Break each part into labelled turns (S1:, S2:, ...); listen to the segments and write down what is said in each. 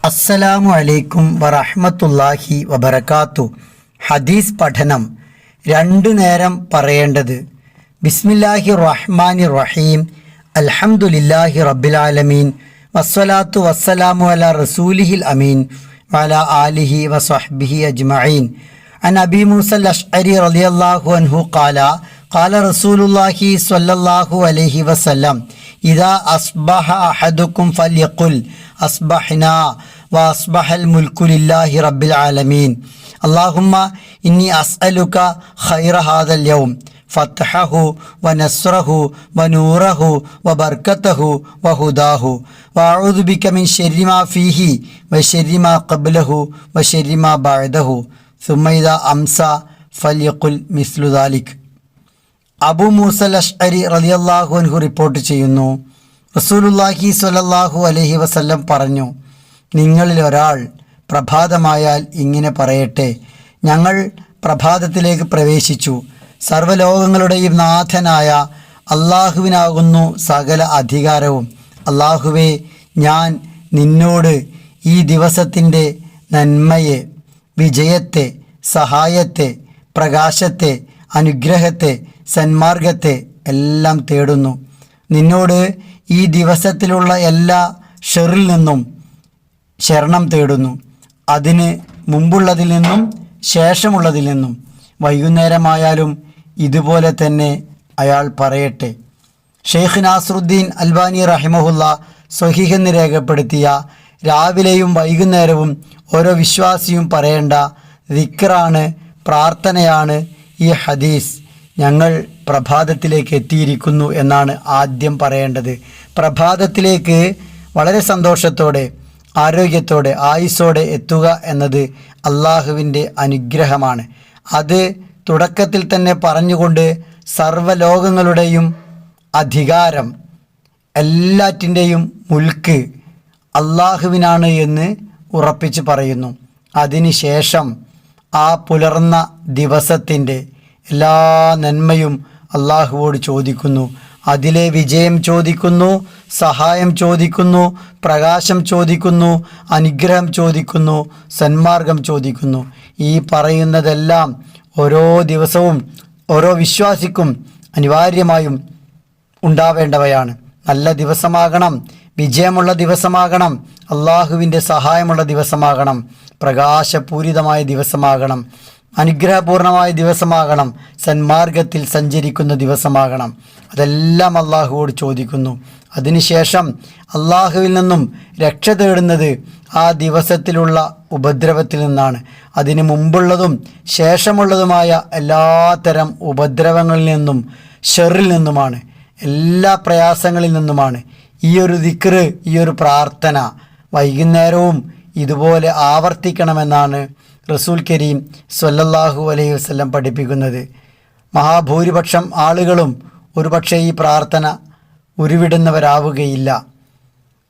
S1: അസ്സലാമു അലൈക്കും വറഹ്മത്തുള്ളാഹി വബറകാത്തു ഹദീസ് പഠനം രണ്ടു നേരം പറയേണ്ടത് ബിസ്മില്ലാഹി റഹ്മാനി റഹീം അൽഹംദുലില്ലാഹി റബ്ബിൽ ആലമീൻ വസ്സലാത്തു വസ്സലാമു അല റസൂലിഹിൽ അമീൻ വല ആലിഹി വസ്വഹ്ബിഹി അജ്മഈൻ عن أبي موسى الأشعري رضي الله عنه قال قال رسول الله صلى الله عليه وسلم إذا أصبح أحدكم فليقل أصبحنا وأصبح الملك لله رب العالمين اللهم إني أسألك خير هذا اليوم فتحه ونصره ونوره وبركته وهداه وأعوذ بك من شر ما فيه وشر ما قبله وشر ما بعده ثم إذا أمسى فليقل مثل ذلك അബു മൂസൽ അഷ്അരി റളിയല്ലാഹു അൻഹു റിപ്പോർട്ട് ചെയ്യുന്നു റസൂലുല്ലാഹി സ്വല്ലല്ലാഹു അലൈഹി വസല്ലം പറഞ്ഞു നിങ്ങളിൽ ഒരാൾ പ്രഭാതമായാൽ ഇങ്ങനെ പറയട്ടെ. ഞങ്ങൾ പ്രഭാതത്തിലേക്ക് പ്രവേശിച്ചു. സർവലോകങ്ങളുടെയും നാഥനായ അള്ളാഹുവിനാകുന്നു സകല അധികാരവും. അള്ളാഹുവെ ഞാൻ നിന്നോട് ഈ ദിവസത്തിന്റെ നന്മയെ വിജയത്തെ സഹായത്തെ പ്രകാശത്തെ അനുഗ്രഹത്തെ സന്മാർഗത്തെ എല്ലാം തേടുന്നു. നിന്നോട് ഈ ദിവസത്തിലുള്ള എല്ലാ ഷെറിൽ നിന്നും ശരണം തേടുന്നു. അതിന് മുമ്പുള്ളതിൽ നിന്നും ശേഷമുള്ളതിൽ നിന്നും വൈകുന്നേരമായാലും ഇതുപോലെ തന്നെ അയാൾ പറയട്ടെ. ഷെയ്ഖ് നാസറുദ്ദീൻ അൽബാനി റഹിമഹുല്ല സ്വഹീഹെന്ന് രേഖപ്പെടുത്തിയ രാവിലെയും വൈകുന്നേരവും ഓരോ വിശ്വാസിയും പറയേണ്ട ദിക്റാണ് പ്രാർത്ഥനയാണ് ഈ ഹദീസ്. ഞങ്ങൾ പ്രഭാതത്തിലേക്ക് എത്തിയിരിക്കുന്നു എന്നാണ് ആദ്യം പറയേണ്ടത്. പ്രഭാതത്തിലേക്ക് വളരെ സന്തോഷത്തോടെ ആരോഗ്യത്തോടെ ആയുസ്സോടെ എത്തുക എന്നത് അള്ളാഹുവിന്റെ അനുഗ്രഹമാണ്. അത് തുടക്കത്തിൽ തന്നെ പറഞ്ഞുകൊണ്ട് സർവലോകങ്ങളുടെയും അധികാരം എല്ലാറ്റിന്റെയും മുൽക്ക് അള്ളാഹുവിനാണ് എന്ന് ഉറപ്പിച്ച് പറയുന്നു. അതിനുശേഷം ആ പുലർന്ന ദിവസത്തിന്റെ എല്ലാ നന്മയും അള്ളാഹുവോട് ചോദിക്കുന്നു. അതിലെ വിജയം ചോദിക്കുന്നു സഹായം ചോദിക്കുന്നു പ്രകാശം ചോദിക്കുന്നു അനുഗ്രഹം ചോദിക്കുന്നു സന്മാർഗം ചോദിക്കുന്നു. ഈ പറയുന്നതെല്ലാം ഓരോ ദിവസവും ഓരോ വിശ്വാസിക്കും അനിവാര്യമായും ഉണ്ടാവേണ്ടവയാണ്. നല്ല ദിവസമാകണം വിജയമുള്ള ദിവസമാകണം അള്ളാഹുവിന്റെ സഹായമുള്ള ദിവസമാകണം പ്രകാശപൂരിതമായ ദിവസമാകണം. അനുഗ്രഹപൂർണമായ ദിവസമാകണം. സന്മാർഗത്തിൽ സഞ്ചരിക്കുന്ന ദിവസമാകണം. അതെല്ലാം അള്ളാഹുവോട് ചോദിക്കുന്നു. അതിനുശേഷം അള്ളാഹുവിൽ നിന്നും രക്ഷ തേടുന്നത് ആ ദിവസത്തിലുള്ള ഉപദ്രവത്തിൽ നിന്നാണ്. അതിന് മുമ്പുള്ളതും ശേഷമുള്ളതുമായ എല്ലാത്തരം ഉപദ്രവങ്ങളിൽ നിന്നും ഷെറിൽ നിന്നുമാണ്. എല്ലാ പ്രയാസങ്ങളിൽ നിന്നുമാണ്. ഈ ഒരു ദിക്റ് ഈ ഒരു പ്രാർത്ഥന വൈകുന്നേരവും ഇതുപോലെ ആവർത്തിക്കണമെന്നാണ് റസൂൽ കരീം സ്വല്ലല്ലാഹു അലൈഹി വസല്ലം പഠിപ്പിക്കുന്നത്. മഹാഭൂരിപക്ഷം ആളുകളും ഒരുപക്ഷെ ഈ പ്രാർത്ഥന ഉരുവിടുന്നവരാവുകയില്ല.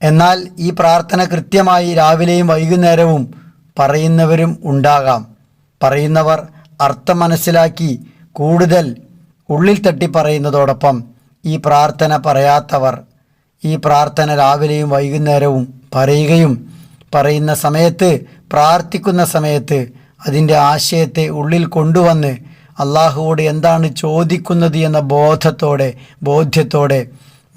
S1: എന്നാൽ ഈ പ്രാർത്ഥന കൃത്യമായി രാവിലെയും വൈകുന്നേരവും പറയുന്നവരും ഉണ്ടാകാം. പറയുന്നവർ അർത്ഥം മനസ്സിലാക്കി കൂടുതൽ ഉള്ളിൽ തട്ടി പറയുന്നതോടൊപ്പം ഈ പ്രാർത്ഥന പറയാത്തവർ ഈ പ്രാർത്ഥന രാവിലെയും വൈകുന്നേരവും പറയുകയും പറയുന്ന സമയത്ത് പ്രാർത്ഥിക്കുന്ന സമയത്ത് അതിന്റെ ആശയത്തെ ഉള്ളിൽ കൊണ്ടുവന്ന് അള്ളാഹുവോട് എന്താണ് ചോദിക്കുന്നത് എന്ന ബോധത്തോടെ ബോധ്യത്തോടെ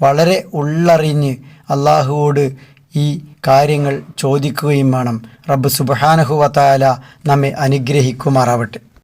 S1: വളരെ ഉള്ളറിഞ്ഞ് അള്ളാഹുവോട് ഈ കാര്യങ്ങൾ ചോദിക്കുകയും വേണം. റബ്ബ് സുബഹാനഹുവത്തായാല നമ്മെ അനുഗ്രഹിക്കുമാറാവട്ടെ.